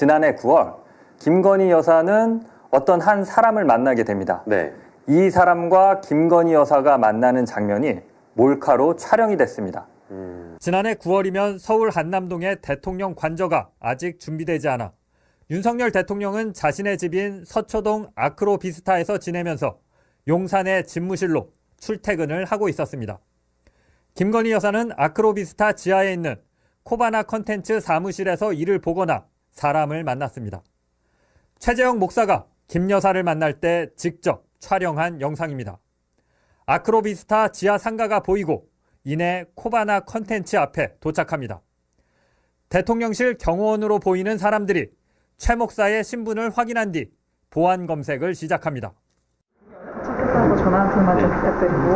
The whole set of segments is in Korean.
지난해 9월 김건희 여사는 어떤 한 사람을 만나게 됩니다. 네. 이 사람과 김건희 여사가 만나는 장면이 몰카로 촬영이 됐습니다. 음, 지난해 9월이면 서울 한남동의 대통령 관저가 아직 준비되지 않아 윤석열 대통령은 자신의 집인 서초동 아크로비스타에서 지내면서 용산의 집무실로 출퇴근을 하고 있었습니다. 김건희 여사는 아크로비스타 지하에 있는 코바나 컨텐츠 사무실에서 일을 보거나 사람을 만났습니다. 최재형 목사가 김 여사를 만날 때 직접 촬영한 영상입니다. 아크로비스타 지하 상가가 보이고 이내 코바나 컨텐츠 앞에 도착합니다. 대통령실 경호원으로 보이는 사람들이 최 목사의 신분을 확인한 뒤 보안 검색을 시작합니다. 도착했다고 전화 한 통만 좀 부탁드리고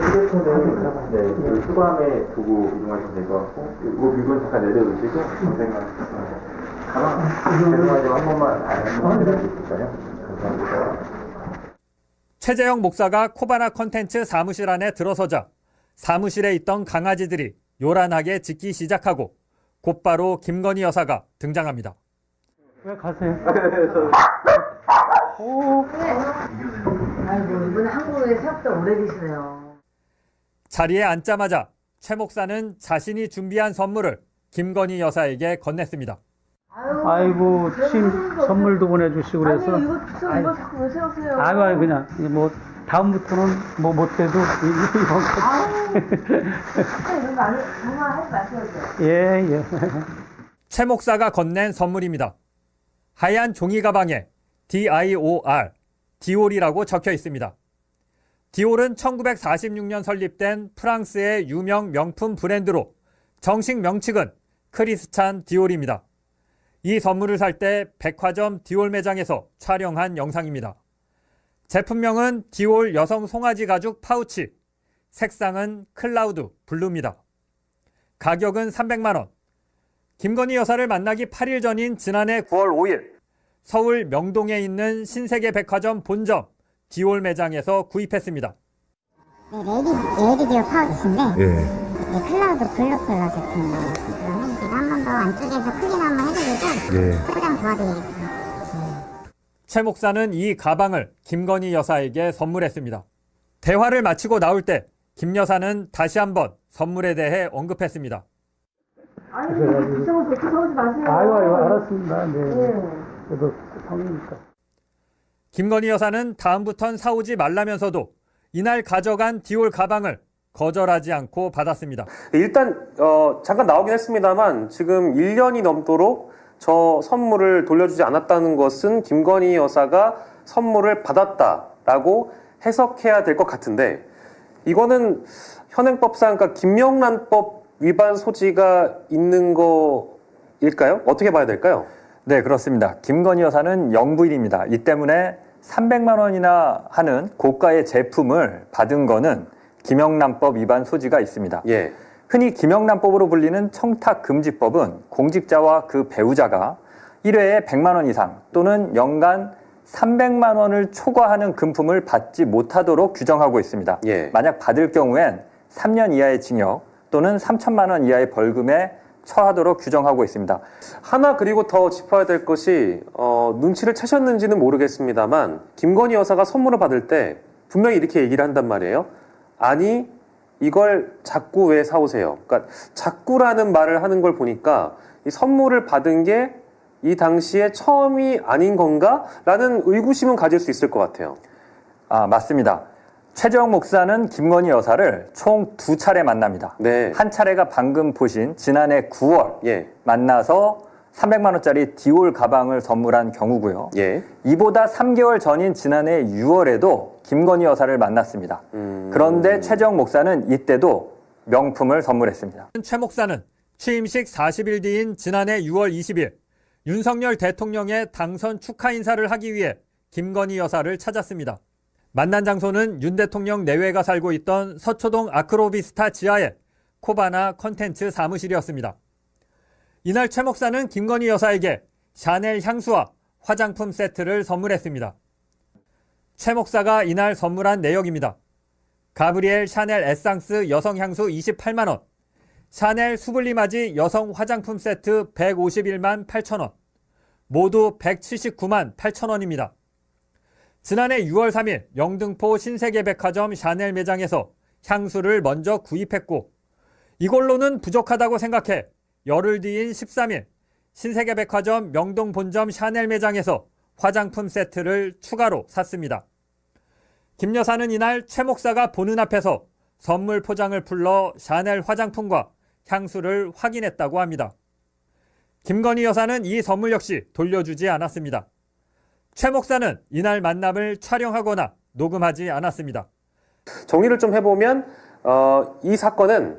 휴대폰은 네, 그 수감에 두고 이동하시면 될 것 같고 이거 물건 잠깐 내려놓으시고 선생님 가방 죄송하지만 한 번만 안내해 주실까요? 감사합니다. 최재형 목사가 코바나 컨텐츠 사무실 안에 들어서자 사무실에 있던 강아지들이 요란하게 짖기 시작하고 곧바로 김건희 여사가 등장합니다. 왜 가세요? 아이고 이번에 한국에 생각보다 오래 계시네요. 자리에 앉자마자 최 목사는 자신이 준비한 선물을 김건희 여사에게 건넸습니다. 아유, 아이고 친 선물도 보내주시고 그래서 아니 이거 저 아이, 이거 자꾸 왜 세우세요? 아이고 아이고 그냥 이 뭐 다음부터는 뭐 못해도 이- 이거 아우 진짜 이런 거 안, 정말 하지 마세요. 예 예 최 목사가 건넨 선물입니다. 하얀 종이 가방에 DIOR, 디올이라고 적혀 있습니다. 디올은 1946년 설립된 프랑스의 유명 명품 브랜드로 정식 명칭은 크리스찬 디올입니다. 이 선물을 살 때 백화점 디올 매장에서 촬영한 영상입니다. 제품명은 디올 여성 송아지 가죽 파우치, 색상은 클라우드 블루입니다. 가격은 300만원, 김건희 여사를 만나기 8일 전인 지난해 9월 5일 서울 명동에 있는 신세계 백화점 본점 디올 매장에서 구입했습니다. 네, 레디, 레디디오 파우치인데 예. 네, 클라우드 블루 컬러 제품이에요. 그러면 제가 한 번 더 안쪽에서 클린 한번 예. 포장 도와드리겠습니다. 최 목사는 이 가방을 김건희 여사에게 선물했습니다. 대화를 마치고 나올 때 김 여사는 다시 한번 선물에 대해 언급했습니다. 아니 그렇게 사오지 마세요. 아이고 아이고 알았습니다 네 네. 저도 성이니까 김건희 여사는 다음부턴 사오지 말라면서도 이날 가져간 디올 가방을 거절하지 않고 받았습니다. 일단 어, 잠깐 나오긴 했습니다만 지금 1년이 넘도록 저 선물을 돌려주지 않았다는 것은 김건희 여사가 선물을 받았다라고 해석해야 될 것 같은데 이거는 현행법상 그러니까 김영란법 위반 소지가 있는 거일까요? 어떻게 봐야 될까요? 네, 그렇습니다. 김건희 여사는 영부인입니다. 이 때문에 300만 원이나 하는 고가의 제품을 받은 거는 김영란법 위반 소지가 있습니다. 예. 흔히 김영란법으로 불리는 청탁금지법은 공직자와 그 배우자가 1회에 100만 원 이상 또는 연간 300만 원을 초과하는 금품을 받지 못하도록 규정하고 있습니다. 예. 만약 받을 경우엔 3년 이하의 징역 또는 3천만 원 이하의 벌금에 처하도록 규정하고 있습니다. 하나 그리고 더 짚어야 될 것이 어, 눈치를 채셨는지는 모르겠습니다만 김건희 여사가 선물을 받을 때 분명히 이렇게 얘기를 한단 말이에요. 아니 이걸 자꾸 왜 사오세요? 그러니까 자꾸라는 말을 하는 걸 보니까 이 선물을 받은 게 이 당시에 처음이 아닌 건가?라는 의구심은 가질 수 있을 것 같아요. 아, 맞습니다. 최재형 목사는 김건희 여사를 총 두 차례 만납니다. 네. 한 차례가 방금 보신 지난해 9월 예, 만나서 300만 원짜리 디올 가방을 선물한 경우고요. 예. 이보다 3개월 전인 지난해 6월에도 김건희 여사를 만났습니다. 음. 그런데 최재형 목사는 이때도 명품을 선물했습니다. 최 목사는 취임식 40일 뒤인 지난해 6월 20일 윤석열 대통령의 당선 축하 인사를 하기 위해 김건희 여사를 찾았습니다. 만난 장소는 윤 대통령 내외가 살고 있던 서초동 아크로비스타 지하의 코바나 컨텐츠 사무실이었습니다. 이날 최 목사는 김건희 여사에게 샤넬 향수와 화장품 세트를 선물했습니다. 최 목사가 이날 선물한 내역입니다. 가브리엘 샤넬 에상스 여성 향수 28만원, 샤넬 수블리마지 여성 화장품 세트 151만 8천원, 모두 179만 8천 원입니다. 지난해 6월 3일 영등포 신세계백화점 샤넬 매장에서 향수를 먼저 구입했고 이걸로는 부족하다고 생각해 열흘 뒤인 13일 신세계백화점 명동 본점 샤넬 매장에서 화장품 세트를 추가로 샀습니다. 김 여사는 이날 최 목사가 보는 앞에서 선물 포장을 풀러 샤넬 화장품과 향수를 확인했다고 합니다. 김건희 여사는 이 선물 역시 돌려주지 않았습니다. 최 목사는 이날 만남을 촬영하거나 녹음하지 않았습니다. 정리를 좀 해보면 어, 이 사건은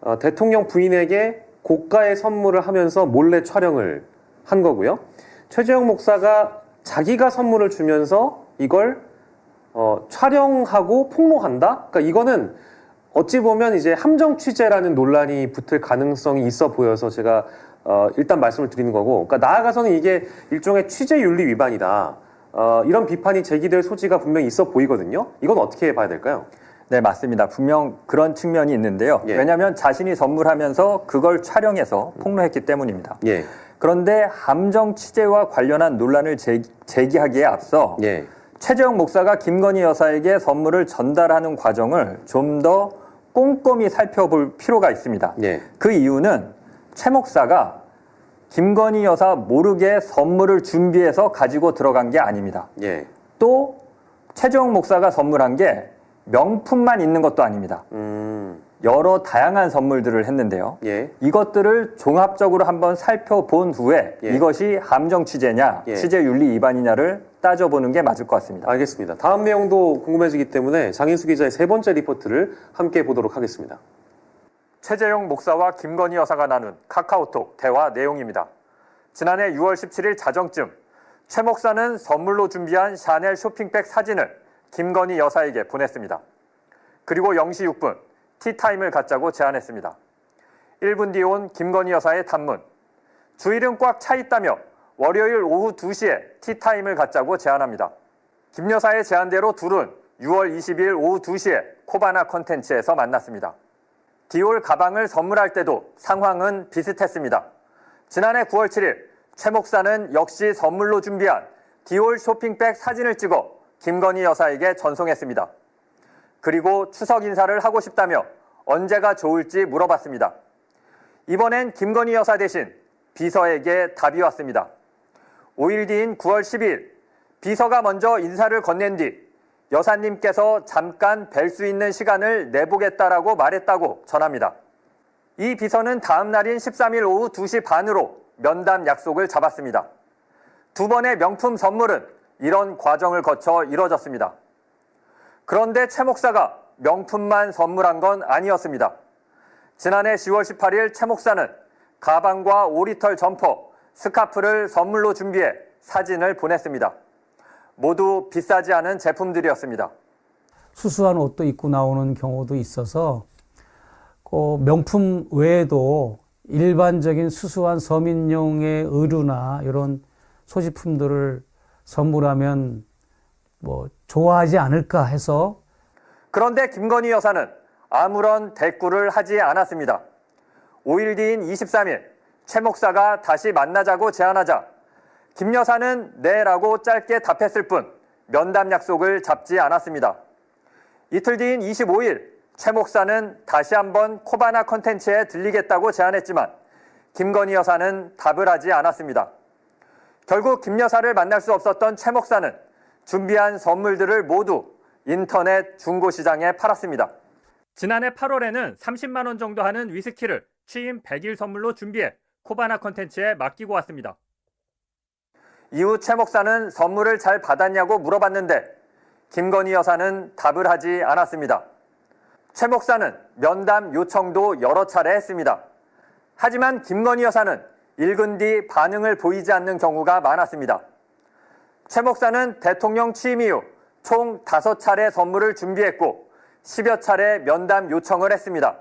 어, 대통령 부인에게 고가의 선물을 하면서 몰래 촬영을 한 거고요. 최재형 목사가 자기가 선물을 주면서 이걸 어, 촬영하고 폭로한다? 그러니까 이거는 어찌 보면 이제 함정 취재라는 논란이 붙을 가능성이 있어 보여서 제가 어, 일단 말씀을 드리는 거고, 그러니까 나아가서는 이게 일종의 취재 윤리 위반이다. 어, 이런 비판이 제기될 소지가 분명히 있어 보이거든요. 이건 어떻게 봐야 될까요? 네, 맞습니다. 분명 그런 측면이 있는데요. 예. 왜냐하면 자신이 선물하면서 그걸 촬영해서 폭로했기 때문입니다. 예, 그런데 함정 취재와 관련한 논란을 제- 제기 하기에 앞서 예, 최재형 목사가 김건희 여사에게 선물을 전달하는 과정을 좀 더 꼼꼼히 살펴볼 필요가 있습니다. 예, 그 이유는 최 목사가 김건희 여사 모르게 선물을 준비해서 가지고 들어간 게 아닙니다. 예, 또 최재형 목사가 선물한 게 명품만 있는 것도 아닙니다. 음, 여러 다양한 선물들을 했는데요. 예, 이것들을 종합적으로 한번 살펴본 후에 예. 이것이 함정 취재냐, 예. 취재 윤리 위반이냐를 따져보는 게 맞을 것 같습니다. 알겠습니다. 다음 내용도 궁금해지기 때문에 장인수 기자의 세 번째 리포트를 함께 보도록 하겠습니다. 최재형 목사와 김건희 여사가 나눈 카카오톡 대화 내용입니다. 지난해 6월 17일 자정쯤 최 목사는 선물로 준비한 샤넬 쇼핑백 사진을 김건희 여사에게 보냈습니다. 그리고 0시 6분 티타임을 갖자고 제안했습니다. 1분 뒤 온 김건희 여사의 단문. 주일은 꽉 차 있다며 월요일 오후 2시에 티타임을 갖자고 제안합니다. 김 여사의 제안대로 둘은 6월 20일 오후 2시에 코바나 컨텐츠에서 만났습니다. 디올 가방을 선물할 때도 상황은 비슷했습니다. 지난해 9월 7일 최 목사는 역시 선물로 준비한 디올 쇼핑백 사진을 찍어 김건희 여사에게 전송했습니다. 그리고 추석 인사를 하고 싶다며 언제가 좋을지 물어봤습니다. 이번엔 김건희 여사 대신 비서에게 답이 왔습니다. 5일 뒤인 9월 10일 비서가 먼저 인사를 건넨 뒤 여사님께서 잠깐 뵐 수 있는 시간을 내보겠다라고 말했다고 전합니다. 이 비서는 다음 날인 13일 오후 2시 반으로 면담 약속을 잡았습니다. 두 번의 명품 선물은 이런 과정을 거쳐 이뤄졌습니다. 그런데 최 목사가 명품만 선물한 건 아니었습니다. 지난해 10월 18일 최 목사는 가방과 오리털 점퍼, 스카프를 선물로 준비해 사진을 보냈습니다. 모두 비싸지 않은 제품들이었습니다. 수수한 옷도 입고 나오는 경우도 있어서 그 명품 외에도 일반적인 수수한 서민용의 의류나 이런 소지품들을 선물하면 뭐 좋아하지 않을까 해서 그런데 김건희 여사는 아무런 대꾸를 하지 않았습니다. 5일 뒤인 23일 최 목사가 다시 만나자고 제안하자 김 여사는 네라고 짧게 답했을 뿐 면담 약속을 잡지 않았습니다. 이틀 뒤인 25일 최 목사는 다시 한번 코바나 컨텐츠에 들리겠다고 제안했지만 김건희 여사는 답을 하지 않았습니다. 결국 김 여사를 만날 수 없었던 최 목사는 준비한 선물들을 모두 인터넷 중고시장에 팔았습니다. 지난해 8월에는 30만 원 정도 하는 위스키를 취임 100일 선물로 준비해 코바나 컨텐츠에 맡기고 왔습니다. 이후 최 목사는 선물을 잘 받았냐고 물어봤는데 김건희 여사는 답을 하지 않았습니다. 최 목사는 면담 요청도 여러 차례 했습니다. 하지만 김건희 여사는 읽은 뒤 반응을 보이지 않는 경우가 많았습니다. 최 목사는 대통령 취임 이후 총 5차례 선물을 준비했고 10여 차례 면담 요청을 했습니다.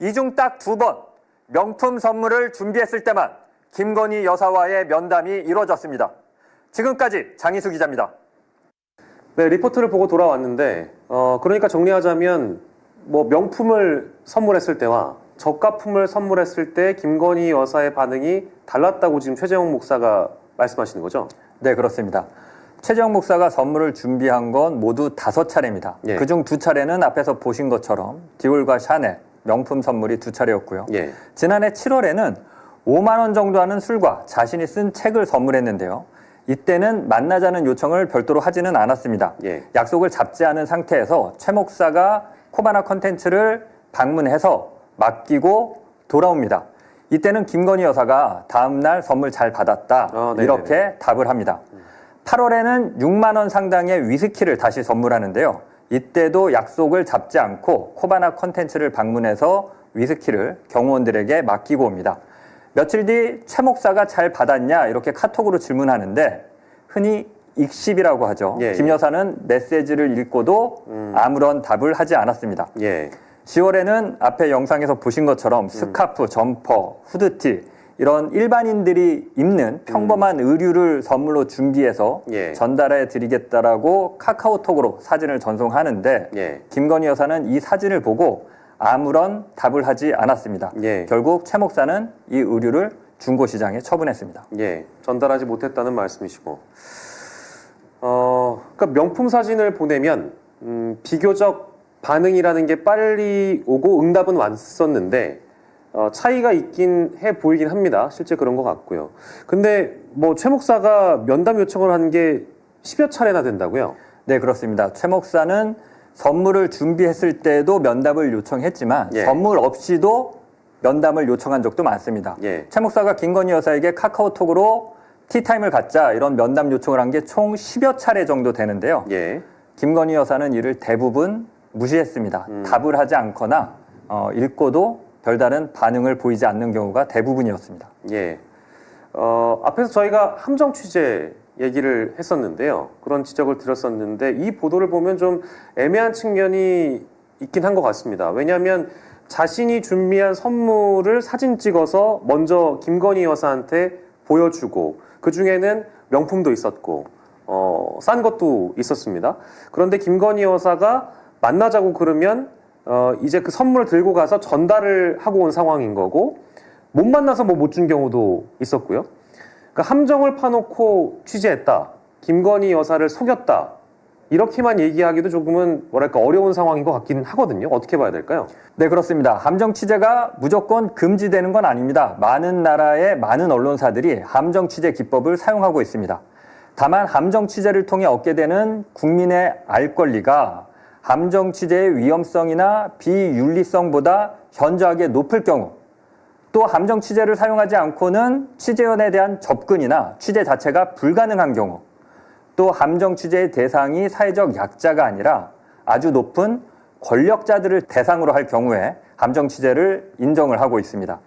이 중 딱 두 번 명품 선물을 준비했을 때만 김건희 여사와의 면담이 이루어졌습니다. 지금까지 장희수 기자입니다. 네, 리포트를 보고 돌아왔는데, 어, 그러니까 정리하자면, 뭐, 명품을 선물했을 때와 저가품을 선물했을 때 김건희 여사의 반응이 달랐다고 지금 최재형 목사가 말씀하시는 거죠? 네, 그렇습니다. 최재형 목사가 선물을 준비한 건 모두 다섯 차례입니다. 예. 그중 두 차례는 앞에서 보신 것처럼 디올과 샤넬 명품 선물이 두 차례였고요. 예. 지난해 7월에는 5만 원 정도 하는 술과 자신이 쓴 책을 선물했는데요. 이때는 만나자는 요청을 별도로 하지는 않았습니다. 예. 약속을 잡지 않은 상태에서 최 목사가 코바나 컨텐츠를 방문해서 맡기고 돌아옵니다. 이때는 김건희 여사가 다음날 선물 잘 받았다. 아, 네네네. 이렇게 답을 합니다. 8월에는 6만 원 상당의 위스키를 다시 선물하는데요. 이때도 약속을 잡지 않고 코바나 컨텐츠를 방문해서 위스키를 경호원들에게 맡기고 옵니다. 며칠 뒤 최 목사가 잘 받았냐 이렇게 카톡으로 질문하는데 흔히 익십이라고 하죠. 예, 김 예. 여사는 메시지를 읽고도 아무런 답을 하지 않았습니다. 예. 10월에는 앞에 영상에서 보신 것처럼 스카프, 점퍼, 후드티 이런 일반인들이 입는 평범한 의류를 선물로 준비해서 예. 전달해 드리겠다라고 카카오톡으로 사진을 전송하는데 예. 김건희 여사는 이 사진을 보고 아무런 답을 하지 않았습니다. 예. 결국 최 목사는 이 의류를 중고시장에 처분했습니다. 예, 전달하지 못했다는 말씀이시고, 어, 그러니까 명품 사진을 보내면 음, 비교적 반응이라는 게 빨리 오고 응답은 왔었는데 어, 차이가 있긴 해 보이긴 합니다. 실제 그런 것 같고요. 근데 뭐 최 목사가 면담 요청을 한 게 10여 차례나 된다고요? 네, 그렇습니다. 최 목사는 선물을 준비했을 때도 면담을 요청했지만 예. 선물 없이도 면담을 요청한 적도 많습니다. 예. 최 목사가 김건희 여사에게 카카오톡으로 티타임을 갖자 이런 면담 요청을 한 게 총 10여 차례 정도 되는데요. 예, 김건희 여사는 이를 대부분 무시했습니다. 음. 답을 하지 않거나 어, 읽고도 별다른 반응을 보이지 않는 경우가 대부분이었습니다. 예. 어, 앞에서 저희가 함정 취재 얘기를 했었는데요. 그런 지적을 드렸었는데 이 보도를 보면 좀 애매한 측면이 있긴 한 것 같습니다. 왜냐하면 자신이 준비한 선물을 사진 찍어서 먼저 김건희 여사한테 보여주고 그 중에는 명품도 있었고 어, 싼 것도 있었습니다. 그런데 김건희 여사가 만나자고 그러면 어, 이제 그 선물을 들고 가서 전달을 하고 온 상황인 거고 못 만나서 뭐 못 준 경우도 있었고요. 그러니까 함정을 파놓고 취재했다. 김건희 여사를 속였다. 이렇게만 얘기하기도 조금은 뭐랄까 어려운 상황인 것 같긴 하거든요. 어떻게 봐야 될까요? 네, 그렇습니다. 함정 취재가 무조건 금지되는 건 아닙니다. 많은 나라의 많은 언론사들이 함정 취재 기법을 사용하고 있습니다. 다만 함정 취재를 통해 얻게 되는 국민의 알 권리가 함정 취재의 위험성이나 비윤리성보다 현저하게 높을 경우 또 함정 취재를 사용하지 않고는 취재원에 대한 접근이나 취재 자체가 불가능한 경우 또 함정 취재의 대상이 사회적 약자가 아니라 아주 높은 권력자들을 대상으로 할 경우에 함정 취재를 인정을 하고 있습니다.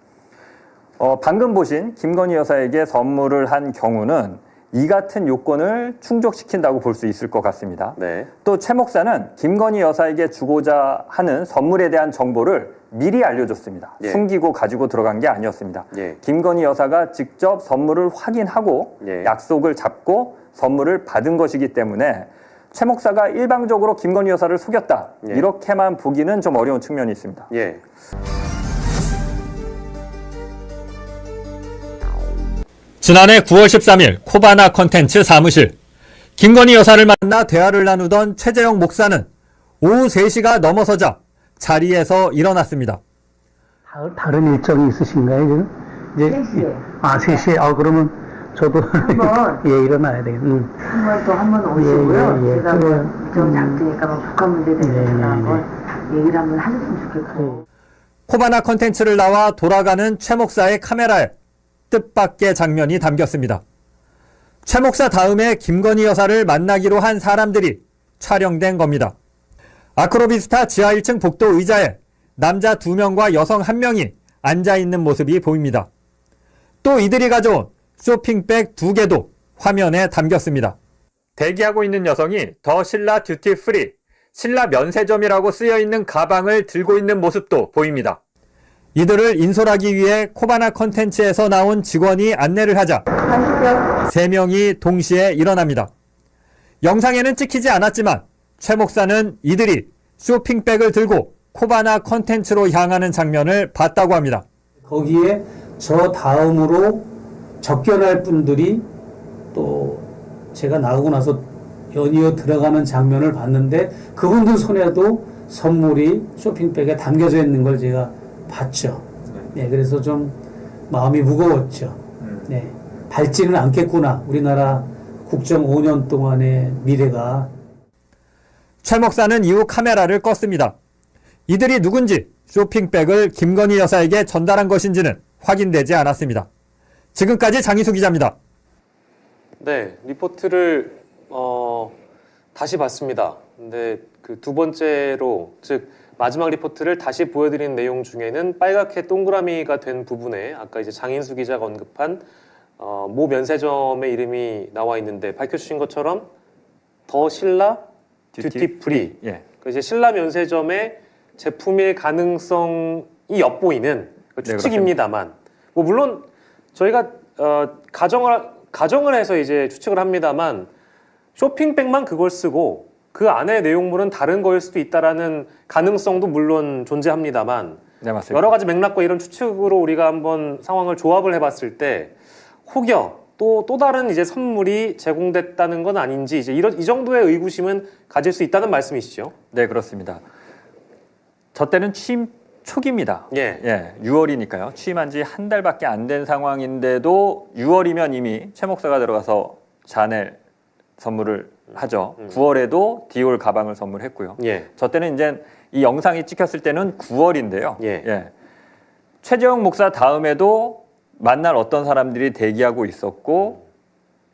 어, 방금 보신 김건희 여사에게 선물을 한 경우는 이 같은 요건을 충족시킨다고 볼 수 있을 것 같습니다. 네. 또 최 목사는 김건희 여사에게 주고자 하는 선물에 대한 정보를 미리 알려줬습니다. 예. 숨기고 가지고 들어간 게 아니었습니다. 예. 김건희 여사가 직접 선물을 확인하고 예. 약속을 잡고 선물을 받은 것이기 때문에 최 목사가 일방적으로 김건희 여사를 속였다 예. 이렇게만 보기는 좀 어려운 측면이 있습니다. 예. 지난해 9월 13일 코바나 컨텐츠 사무실 김건희 여사를 만나 대화를 나누던 최재형 목사는 오후 3시가 넘어서자 자리에서 일어났습니다. 다- 다른 일정이 있으신가요, 지금? 이제, 세 시에. 아, 3시에? 아, 그러면 저도 한번. 예, 일어나야 되겠 음. 한번 또 한 번 오시고요. 예, 예, 예. 제가. 뭐 일정 잡으니까 뭐 북한 문제에 대해서 네, 제가 네, 한번 얘기를 한번 하셨으면 좋겠고. 코바나 컨텐츠를 나와 돌아가는 최 목사의 카메라에 뜻밖의 장면이 담겼습니다. 최 목사 다음에 김건희 여사를 만나기로 한 사람들이 촬영된 겁니다. 아크로비스타 지하 1층 복도 의자에 남자 2명과 여성 1명이 앉아 있는 모습이 보입니다. 또 이들이 가져온 쇼핑백 2개도 화면에 담겼습니다. 대기하고 있는 여성이 더 신라 듀티 프리, 신라 면세점이라고 쓰여 있는 가방을 들고 있는 모습도 보입니다. 이들을 인솔하기 위해 코바나 컨텐츠에서 나온 직원이 안내를 하자 하시죠. 세 명이 동시에 일어납니다. 영상에는 찍히지 않았지만 최 목사는 이들이 쇼핑백을 들고 코바나 컨텐츠로 향하는 장면을 봤다고 합니다. 거기에 저 다음으로 접견할 분들이 또 제가 나가고 나서 연이어 들어가는 장면을 봤는데 그분들 손에도 선물이 쇼핑백에 담겨져 있는 걸 제가 봤죠. 네, 그래서 좀 마음이 무거웠죠. 네, 밝지는 않겠구나. 우리나라 국정 5년 동안의 미래가 최 목사는 이후 카메라를 껐습니다. 이들이 누군지 쇼핑백을 김건희 여사에게 전달한 것인지는 확인되지 않았습니다. 지금까지 장희수 기자입니다. 네, 리포트를 어, 다시 봤습니다. 근데 그 두 번째로 즉 마지막 리포트를 다시 보여드린 내용 중에는 빨갛게 동그라미가 된 부분에 아까 이제 장인수 기자가 언급한 어, 모 면세점의 이름이 나와 있는데 밝혀주신 것처럼 더 신라 듀티 프리. 예. 그 이제 신라 면세점의 제품일 가능성이 엿보이는 그 네, 추측입니다만. 뭐 물론 저희가 어, 가정을 가정을 해서 이제 추측을 합니다만 쇼핑백만 그걸 쓰고 그 안에 내용물은 다른 거일 수도 있다라는 가능성도 물론 존재합니다만 네, 맞습니다. 여러 가지 맥락과 이런 추측으로 우리가 한번 상황을 조합을 해봤을 때 혹여 또 또 다른 이제 선물이 제공됐다는 건 아닌지 이제 이런 이 정도의 의구심은 가질 수 있다는 말씀이시죠? 네, 그렇습니다. 저 때는 취임 초기입니다. 예. 예, 6월이니까요. 취임한 지 한 달밖에 안 된 상황인데도 6월이면 이미 최 목사가 들어가서 샤넬 선물을 하죠. 음. 9월에도 디올 가방을 선물했고요. 예. 저 때는 이제 이 영상이 찍혔을 때는 9월인데요. 예. 최재형 목사 다음에도 만날 어떤 사람들이 대기하고 있었고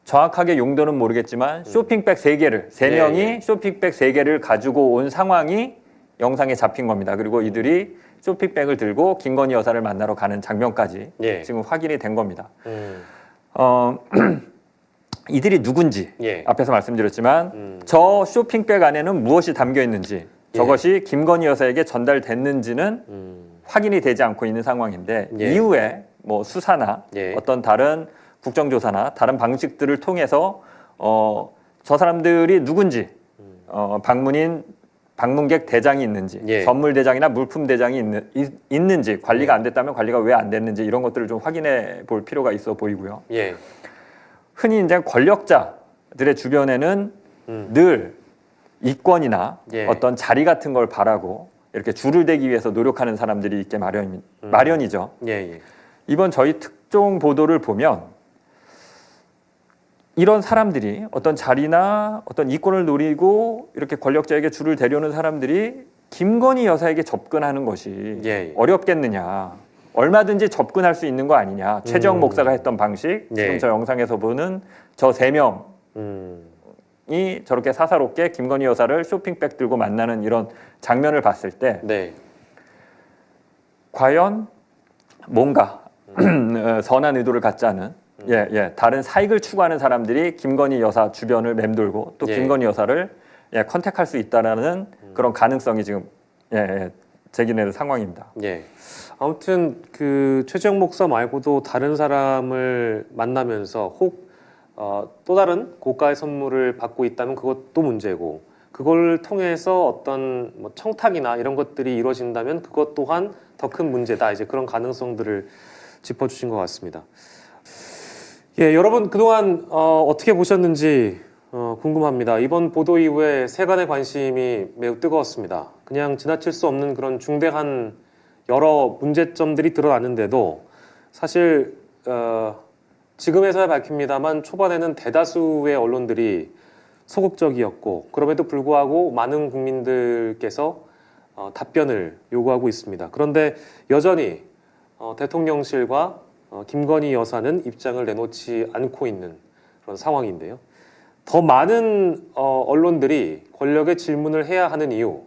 정확하게 용도는 모르겠지만 쇼핑백 세개를세 음. 예, 명이 예. 쇼핑백 세개를 가지고 온 상황이 영상에 잡힌 겁니다. 그리고 이들이 쇼핑백을 들고 김건희 여사를 만나러 가는 장면까지 예. 지금 확인이 된 겁니다. 음. 어, 이들이 누군지 예. 앞에서 말씀드렸지만 음. 저 쇼핑백 안에는 무엇이 담겨 있는지 예. 저것이 김건희 여사에게 전달됐는지는 음. 확인이 되지 않고 있는 상황인데 예. 이후에 뭐 수사나 예. 어떤 다른 국정조사나 다른 방식들을 통해서 어, 저 사람들이 누군지 어, 방문인 방문객 대장이 있는지 음. 예. 선물 대장이나 물품 대장이 있는, 있, 있는지 관리가 예. 안 됐다면 관리가 왜 안 됐는지 이런 것들을 좀 확인해 볼 필요가 있어 보이고요. 예. 흔히 이제 권력자들의 주변에는 음. 늘 이권이나 예. 어떤 자리 같은 걸 바라고 이렇게 줄을 대기 위해서 노력하는 사람들이 있게 마련, 음. 마련이죠. 예. 예. 이번 저희 특종 보도를 보면 이런 사람들이 어떤 자리나 어떤 이권을 노리고 이렇게 권력자에게 줄을 대려는 사람들이 김건희 여사에게 접근하는 것이 예, 예. 어렵겠느냐. 얼마든지 접근할 수 있는 거 아니냐. 최재형 음. 목사가 했던 방식, 예. 지금 저 영상에서 보는 저 세 명이 음. 저렇게 사사롭게 김건희 여사를 쇼핑백 들고 만나는 이런 장면을 봤을 때 네. 과연 뭔가 어, 선한 의도를 갖지 않은 음. 예, 예, 다른 사익을 추구하는 사람들이 김건희 여사 주변을 맴돌고 또 예. 김건희 여사를 예, 컨택할 수 있다라는 음. 그런 가능성이 지금 예, 예, 제기되는 상황입니다. 예. 아무튼 그 최재형 목사 말고도 다른 사람을 만나면서 혹 어, 또 다른 고가의 선물을 받고 있다면 그것도 문제고 그걸 통해서 어떤 뭐 청탁이나 이런 것들이 이루어진다면 그것 또한 더 큰 문제다. 이제 그런 가능성들을 짚어주신 것 같습니다. 예, 여러분 그동안 어, 어떻게 보셨는지 어, 궁금합니다. 이번 보도 이후에 세간의 관심이 매우 뜨거웠습니다. 그냥 지나칠 수 없는 그런 중대한 여러 문제점들이 드러났는데도 사실 어, 지금에서야 밝힙니다만 초반에는 대다수의 언론들이 소극적이었고 그럼에도 불구하고 많은 국민들께서 어, 답변을 요구하고 있습니다. 그런데 여전히 어, 대통령실과 어, 김건희 여사는 입장을 내놓지 않고 있는 그런 상황인데요. 더 많은 어, 언론들이 권력에 질문을 해야 하는 이유, 어,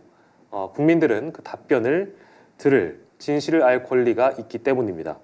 국민들은 그 답변을 들을 진실을 알 권리가 있기 때문입니다.